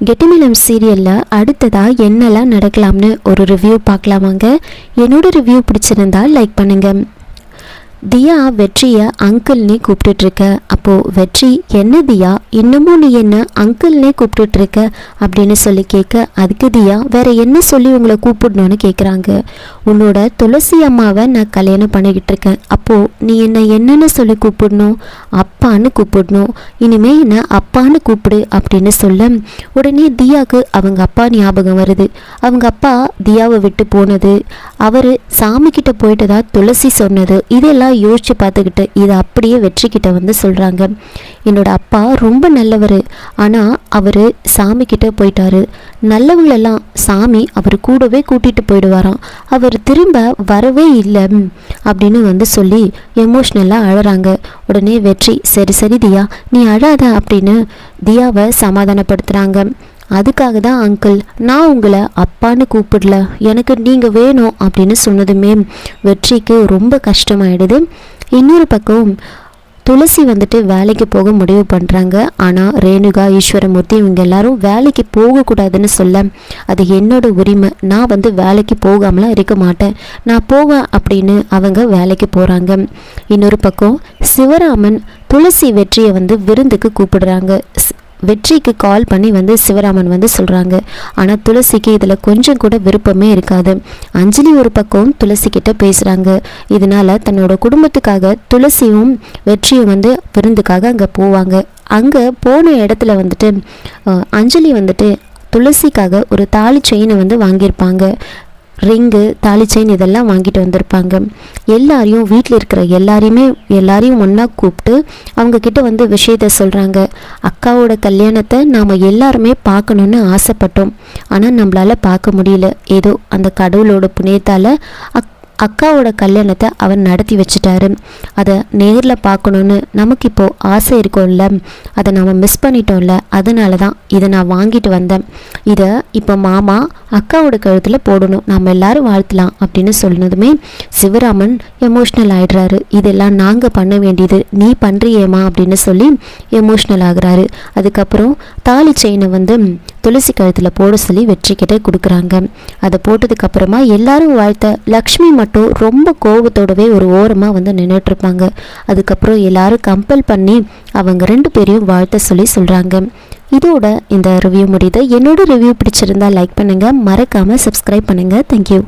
கெட்டிமிலம் சீரியலில் அடுத்ததாக என்னெல்லாம் நடக்கலாம்னு ஒரு ரிவ்யூ பார்க்கலாமாங்க? என்னோட ரிவ்யூ பிடிச்சிருந்தா லைக் பண்ணுங்கள் தியா வெற்றியை அங்கிள்னே கூப்பிட்டுட்ருக்க. அப்போது வெற்றி என்ன தியா? இன்னமும் நீ என்ன அங்கிள்னே கூப்பிட்டுட்ருக்க? அப்படின்னு சொல்லி கேட்க அதுக்கு தியா வேற என்ன சொல்லி உங்களை கூப்பிடணும்னு கேட்குறாங்க உன்னோட துளசி அம்மாவை நான் கல்யாணம் பண்ணிக்கிட்டு இருக்கேன் அப்போது நீ என்ன என்னென்னு சொல்லி கூப்பிடணும்? அப்பான்னு கூப்பிடணும். இனிமே என்ன அப்பான்னு கூப்பிடு அப்படின்னு சொல்ல உடனே தியாவுக்கு அவங்க அப்பா ஞாபகம் வருது. அவங்க அப்பா தியாவை விட்டு போனது. அவர் சாமிக்கிட்ட போயிட்டு போயிட்டதா துளசி சொன்னது. இதெல்லாம் யோசிச்சு பார்த்துக்கிட்டு இதை அப்படியே வெற்றிக்கிட்ட வந்து சொல்கிறாங்க என்னோட அப்பா ரொம்ப நல்லவர். ஆனால் அவர் சாமி கிட்ட போயிட்டாரு. நல்லவங்களெல்லாம் சாமி அவர் கூடவே கூட்டிகிட்டு போயிடுவாராம். அவர் திரும்ப வரவே இல்லை. அப்படின்னு வந்து சொல்லி எமோஷ்னலாக அழறாங்க. உடனே வெற்றி சரி சரி தியா நீ அழாத அப்படின்னு தியாவை சமாதானப்படுத்துகிறாங்க அதுக்காக தான் அங்கிள் நான் உங்களை அப்பான்னு கூப்பிடல. எனக்கு நீங்கள் வேணும் அப்படின்னு சொன்னதுமே வெற்றிக்கு ரொம்ப கஷ்டமாயிடுது. இன்னொரு பக்கம் துளசி வந்துட்டு வேலைக்கு போக முடிவு பண்ணுறாங்க ஆனால் ரேணுகா ஈஸ்வரமூர்த்தி இவங்க எல்லாரும் வேலைக்கு போகக்கூடாதுன்னு சொல்ல அது என்னோட உரிமை. நான் வந்து வேலைக்கு போகாமலாம் இருக்க மாட்டேன். நான் போவேன் அப்படின்னு அவங்க வேலைக்கு போகிறாங்க இன்னொரு பக்கம் சிவராமன் துளசி வெற்றியை வந்து விருந்துக்கு கூப்பிடுறாங்க. வெற்றிக்கு கால் பண்ணி வந்து சிவராமன் வந்து சொல்கிறாங்க ஆனால் துளசிக்கு இதில் கொஞ்சம் கூட விருப்பமே இருக்காது. அஞ்சலி ஒரு பக்கம் துளசி கிட்ட பேசுகிறாங்க இதனால தன்னோட குடும்பத்துக்காக துளசியும் வெற்றியும் வந்து விருந்துக்காக அங்கே போவாங்க. அங்கே போன இடத்துல வந்துட்டு அஞ்சலி வந்துட்டு துளசிக்காக ஒரு தாலி செயினை வந்து வாங்கியிருப்பாங்க. ரிங்கு தாலி செயின் இதெல்லாம் வாங்கிட்டு வந்திருப்பாங்க. எல்லாரையும் வீட்டில் இருக்கிற எல்லாரையுமே எல்லாரையும் ஒன்றா கூப்பிட்டு அவங்கக்கிட்ட வந்து விஷயத்த சொல்கிறாங்க அக்காவோட கல்யாணத்தை நாம் எல்லாருமே பார்க்கணுன்னு ஆசைப்பட்டோம். ஆனால் நம்மளால் பார்க்க முடியல. ஏதோ அந்த கடவுளோட புண்ணியத்தால் அக் அக்காவோட கல்யாணத்தை அவர் நடத்தி வச்சுட்டாரு. அதை நேரில் பார்க்கணுன்னு நமக்கு இப்போது ஆசை இருக்கும்ல. அதை நம்ம மிஸ் பண்ணிட்டோம்ல. அதனால தான் இதை நான் வாங்கிட்டு வந்தேன். இதை இப்போ மாமா அக்காவோட கழுத்தில் போடணும். நம்ம எல்லாரும் வாழ்த்தலாம் அப்படின்னு சொன்னதுமே சிவராமன் எமோஷ்னல் ஆகிடுறாரு இதெல்லாம் நாங்கள் பண்ண வேண்டியது. நீ பண்ணுறியேம்மா அப்படின்னு சொல்லி எமோஷ்னல் ஆகுறாரு. அதுக்கப்புறம் தாலி செயினை வந்து துளசி கழுத்தில் போட சொல்லி வெற்றிக்கிட்ட கொடுக்குறாங்க. அதை போட்டதுக்கப்புறமா எல்லாரும் வாழ்த்த லக்ஷ்மி மட்டும் ரொம்ப கோபத்தோடவே ஒரு ஓரமாக வந்து நின்றுட்டுருப்பாங்க அதுக்கப்புறம் எல்லாரும் கம்பல் பண்ணி அவங்க ரெண்டு பேரையும் வாழ்த்த சொல்லி சொல்கிறாங்க இதோட இந்த ரிவ்யூ முடியுது. என்னோட ரிவ்யூ பிடிச்சிருந்தா லைக் பண்ணுங்கள் மறக்காமல் சப்ஸ்கிரைப் பண்ணுங்கள் தேங்க்யூ